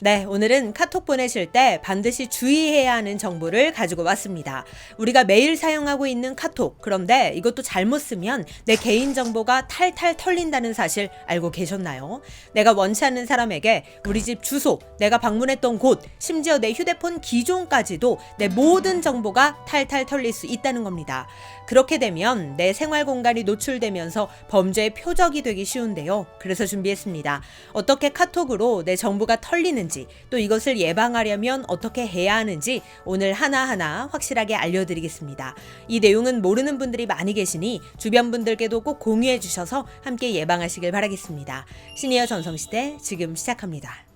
네, 오늘은 카톡 보내실 때 반드시 주의해야 하는 정보를 가지고 왔습니다. 우리가 매일 사용하고 있는 카톡, 그런데 이것도 잘못 쓰면 내 개인 정보가 탈탈 털린다는 사실 알고 계셨나요? 내가 원치 않는 사람에게 우리 집 주소, 내가 방문했던 곳, 심지어 내 휴대폰 기종까지도 내 모든 정보가 탈탈 털릴 수 있다는 겁니다. 그렇게 되면 내 생활 공간이 노출되면서 범죄의 표적이 되기 쉬운데요. 그래서 준비했습니다. 어떻게 카톡으로 내 정보가 털리는 지 또 이것을 예방하려면 어떻게 해야 하는지 오늘 하나하나 확실하게 알려드리겠습니다. 이 내용은 모르는 분들이 많이 계시니 주변 분들께도 꼭 공유해 주셔서 함께 예방하시길 바라겠습니다. 시니어 전성시대 지금 시작합니다.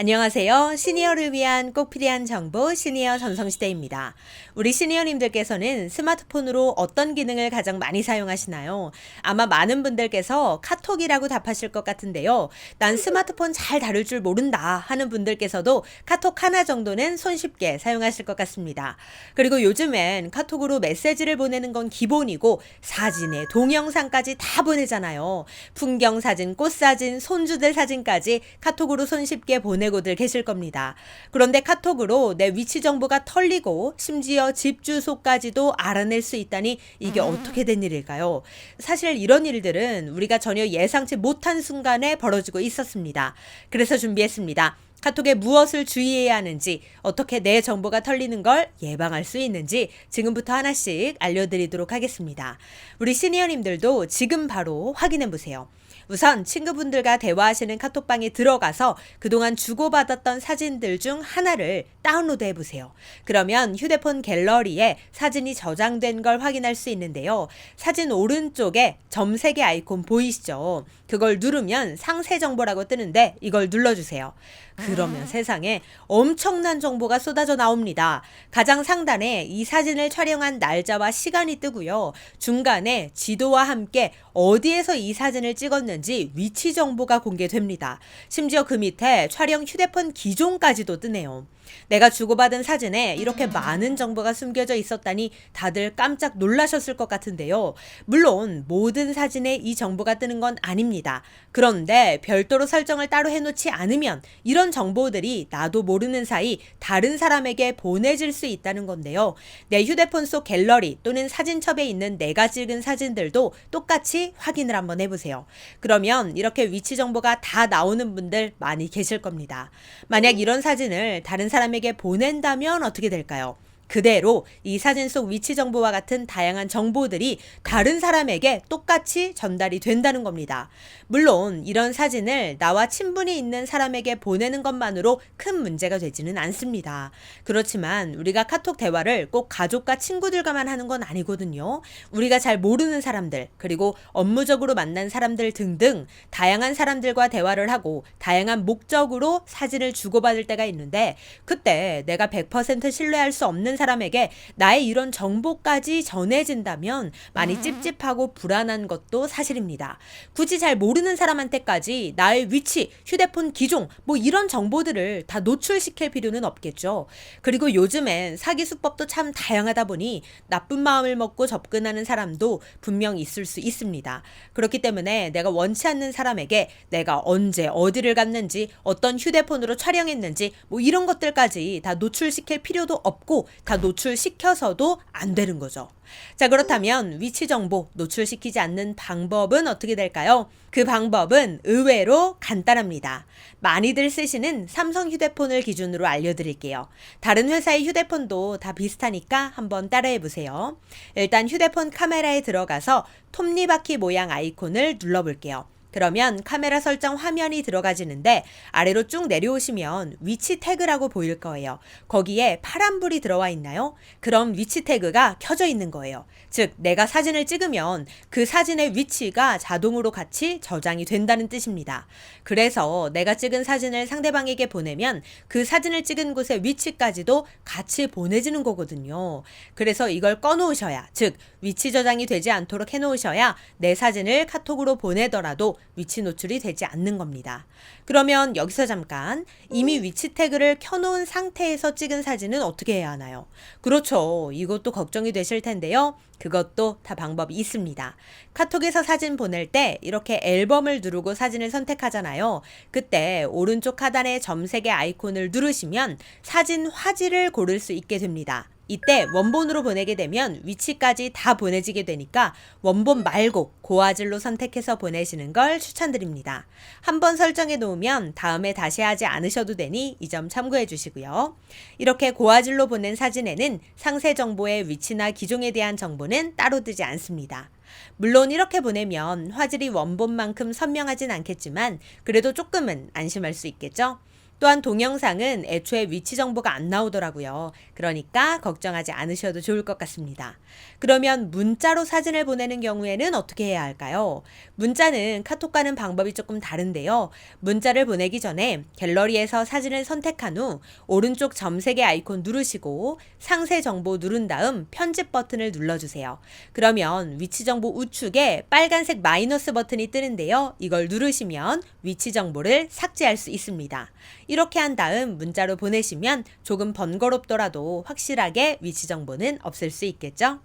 안녕하세요. 시니어를 위한 꼭 필요한 정보 시니어 전성시대입니다. 우리 시니어님들께서는 스마트폰으로 어떤 기능을 가장 많이 사용하시나요? 아마 많은 분들께서 카톡이라고 답하실 것 같은데요. 난 스마트폰 잘 다룰 줄 모른다 하는 분들께서도 카톡 하나 정도는 손쉽게 사용하실 것 같습니다. 그리고 요즘엔 카톡으로 메시지를 보내는 건 기본이고 사진에 동영상까지 다 보내잖아요. 풍경 사진, 꽃 사진, 손주들 사진까지 카톡으로 손쉽게 보내 보내고들 계실 겁니다. 그런데 카톡으로 내 위치 정보가 털리고 심지어 집 주소까지도 알아낼 수 있다니 이게 어떻게 된 일일까요? 사실 이런 일들은 우리가 전혀 예상치 못한 순간에 벌어지고 있었습니다. 그래서 준비했습니다. 카톡에 무엇을 주의해야 하는지, 어떻게 내 정보가 털리는 걸 예방할 수 있는지 지금부터 하나씩 알려드리도록 하겠습니다. 우리 시니어님들도 지금 바로 확인해 보세요. 우선 친구분들과 대화하시는 카톡방에 들어가서 그동안 주고받았던 사진들 중 하나를 다운로드 해보세요. 그러면 휴대폰 갤러리에 사진이 저장된 걸 확인할 수 있는데요. 사진 오른쪽에 점색의 아이콘 보이시죠? 그걸 누르면 상세 정보라고 뜨는데 이걸 눌러주세요. 그러면 세상에 엄청난 정보가 쏟아져 나옵니다. 가장 상단에 이 사진을 촬영한 날짜와 시간이 뜨고요. 중간에 지도와 함께 어디에서 이 사진을 찍었는지 위치 정보가 공개됩니다. 심지어 그 밑에 촬영 휴대폰 기종까지도 뜨네요. 내가 주고받은 사진에 이렇게 많은 정보가 숨겨져 있었다니 다들 깜짝 놀라셨을 것 같은데요. 물론 모든 사진에 이 정보가 뜨는 건 아닙니다. 그런데 별도로 설정을 따로 해놓지 않으면 이런 정보들이 나도 모르는 사이 다른 사람에게 보내질 수 있다는 건데요. 내 휴대폰 속 갤러리 또는 사진첩에 있는 내가 찍은 사진들도 똑같이 확인을 한번 해보세요. 그러면 이렇게 위치 정보가 다 나오는 분들 많이 계실 겁니다. 만약 이런 사진을 다른 사람 사람에게 보낸다면 어떻게 될까요? 그대로 이 사진 속 위치 정보와 같은 다양한 정보들이 다른 사람에게 똑같이 전달이 된다는 겁니다. 물론 이런 사진을 나와 친분이 있는 사람에게 보내는 것만으로 큰 문제가 되지는 않습니다. 그렇지만 우리가 카톡 대화를 꼭 가족과 친구들과만 하는 건 아니거든요. 우리가 잘 모르는 사람들, 그리고 업무적으로 만난 사람들 등등 다양한 사람들과 대화를 하고 다양한 목적으로 사진을 주고받을 때가 있는데 그때 내가 100% 신뢰할 수 없는 사람에게 나의 이런 정보까지 전해진다면 많이 음. 찝찝하고 불안한 것도 사실입니다. 굳이 잘 모르는 사람한테까지 나의 위치, 휴대폰 기종, 뭐 이런 정보들을 다 노출시킬 필요는 없겠죠. 그리고 요즘엔 사기 수법도 참 다양하다 보니 나쁜 마음을 먹고 접근하는 사람도 분명 있을 수 있습니다. 그렇기 때문에 내가 원치 않는 사람에게 내가 언제 어디를 갔는지 어떤 휴대폰으로 촬영했는지 뭐 이런 것들까지 다 노출시킬 필요도 없고 다 노출시켜서도 안 되는 거죠. 자, 그렇다면 위치 정보 노출시키지 않는 방법은 어떻게 될까요? 그 방법은 의외로 간단합니다. 많이들 쓰시는 삼성 휴대폰을 기준으로 알려드릴게요. 다른 회사의 휴대폰도 다 비슷하니까 한번 따라해 보세요. 일단 휴대폰 카메라에 들어가서 톱니바퀴 모양 아이콘을 눌러볼게요. 그러면 카메라 설정 화면이 들어가지는데 아래로 쭉 내려오시면 위치 태그라고 보일 거예요. 거기에 파란불이 들어와 있나요? 그럼 위치 태그가 켜져 있는 거예요. 즉, 내가 사진을 찍으면 그 사진의 위치가 자동으로 같이 저장이 된다는 뜻입니다. 그래서 내가 찍은 사진을 상대방에게 보내면 그 사진을 찍은 곳의 위치까지도 같이 보내지는 거거든요. 그래서 이걸 꺼놓으셔야, 즉, 위치 저장이 되지 않도록 해놓으셔야 내 사진을 카톡으로 보내더라도 위치 노출이 되지 않는 겁니다. 그러면 여기서 잠깐 이미 위치 태그를 켜놓은 상태에서 찍은 사진은 어떻게 해야 하나요? 그렇죠. 이것도 걱정이 되실 텐데요. 그것도 다 방법이 있습니다. 카톡에서 사진 보낼 때 이렇게 앨범을 누르고 사진을 선택하잖아요. 그때 오른쪽 하단의 점색의 아이콘을 누르시면 사진 화질을 고를 수 있게 됩니다. 이때 원본으로 보내게 되면 위치까지 다 보내지게 되니까 원본 말고 고화질로 선택해서 보내시는 걸 추천드립니다. 한번 설정해 놓으면 다음에 다시 하지 않으셔도 되니 이 점 참고해 주시고요. 이렇게 고화질로 보낸 사진에는 상세 정보의 위치나 기종에 대한 정보는 따로 뜨지 않습니다. 물론 이렇게 보내면 화질이 원본만큼 선명하진 않겠지만 그래도 조금은 안심할 수 있겠죠? 또한 동영상은 애초에 위치 정보가 안 나오더라고요. 그러니까 걱정하지 않으셔도 좋을 것 같습니다. 그러면 문자로 사진을 보내는 경우에는 어떻게 해야 할까요? 문자는 카톡과는 방법이 조금 다른데요. 문자를 보내기 전에 갤러리에서 사진을 선택한 후 오른쪽 점색의 아이콘 누르시고 상세 정보 누른 다음 편집 버튼을 눌러주세요. 그러면 위치 정보 우측에 빨간색 마이너스 버튼이 뜨는데요. 이걸 누르시면 위치 정보를 삭제할 수 있습니다. 이렇게 한 다음 문자로 보내시면 조금 번거롭더라도 확실하게 위치 정보는 없을 수 있겠죠?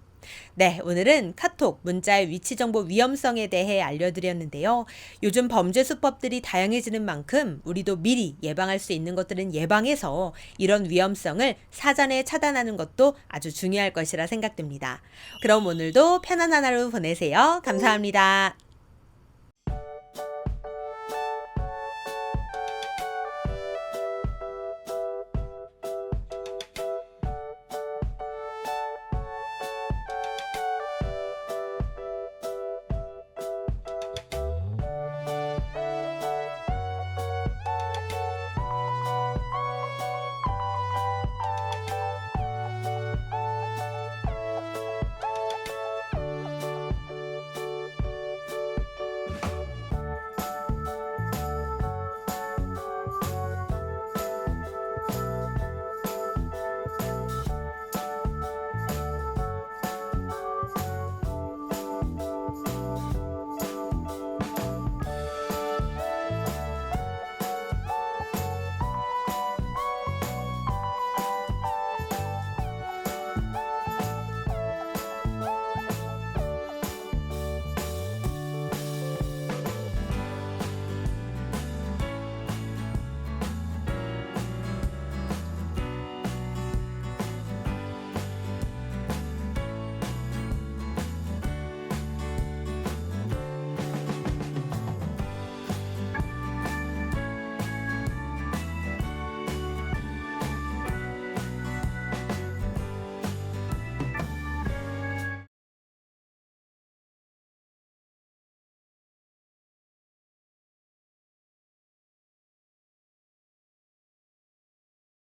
네, 오늘은 카톡 문자의 위치 정보 위험성에 대해 알려드렸는데요. 요즘 범죄 수법들이 다양해지는 만큼 우리도 미리 예방할 수 있는 것들은 예방해서 이런 위험성을 사전에 차단하는 것도 아주 중요할 것이라 생각됩니다. 그럼 오늘도 편안한 하루 보내세요. 감사합니다.